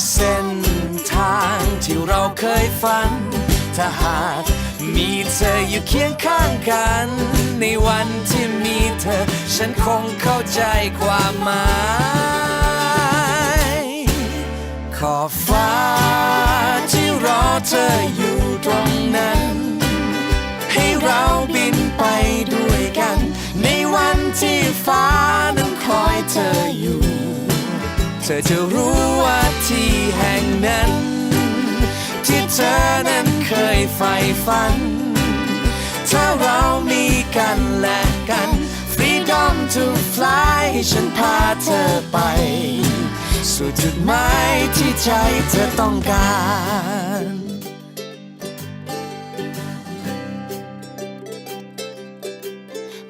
เส้นทางที่เราเคยฝัน ถ้าหากมีเธออยู่เคียงข้างกัน ในวันที่มีเธอ ฉันคงเข้าใจความหมายขอบฟ้าที่รอเธออยู่ตรงนั้น ให้เราบินไปด้วยกัน ในวันที่ฟ้านั้นคอยเธอ อยู่เธอจะรู้ว่าที่แห่งนั้น ที่เธอนั้นเคยใฝ่ฝัน ถ้าเรามีกันและกัน Freedom to fly ให้ฉันพาเธอไป สู่จุดหมายที่ใจเธอต้องการ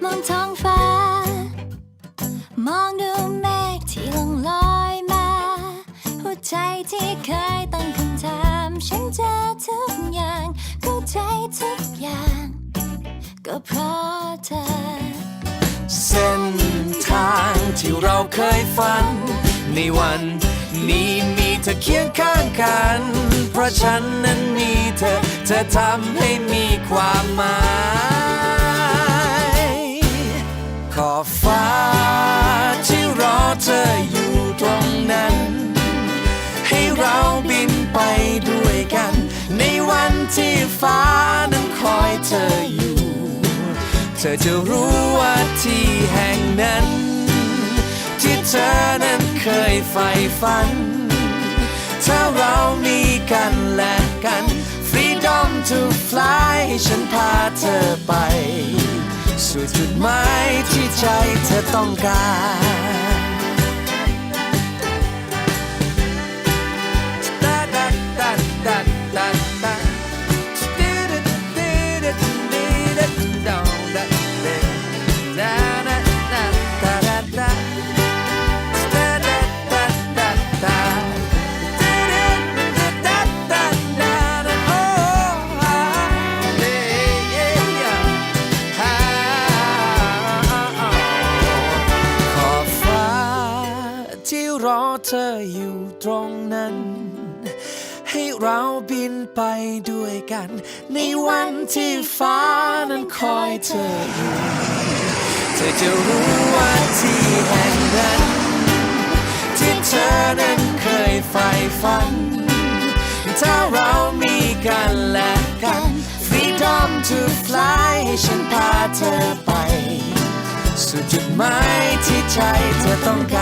มองท้องฟ้า มอง ใจที่เคยตั้งคำถาม ฉันเจอทุกอย่าง เข้าใจทุกอย่าง ก็เพราะเธอ เส้นทางที่เราเคยฝัน ในวันนี้มีเธอเคียงข้างกัน เพราะฉันนั้นมีเธอ เธอทำให้มีความหมาย จะรู้ว่าที่แห่งนั้น ที่เธอนั้นเคยใฝ่ฝัน ถ้าเรามีกันและกัน Freedom to fly ให้ฉันพาเธอไป สู่จุดหมายที่ใจเธอต้องการ รอเธออยู่ตรงนั้น ให้เราบินไปด้วยกัน ในวันที่ฟ้านั้นคอยเธออยู่เธอจะรู้ว่าที่แห่งนั้น ที่เธอนั้นเคยใฝ่ฝัน ถ้าเรามีกันและกัน Freedom to fly ให้ฉันพาเธอไป สู่จุดหมายที่ใจเธอต้องการ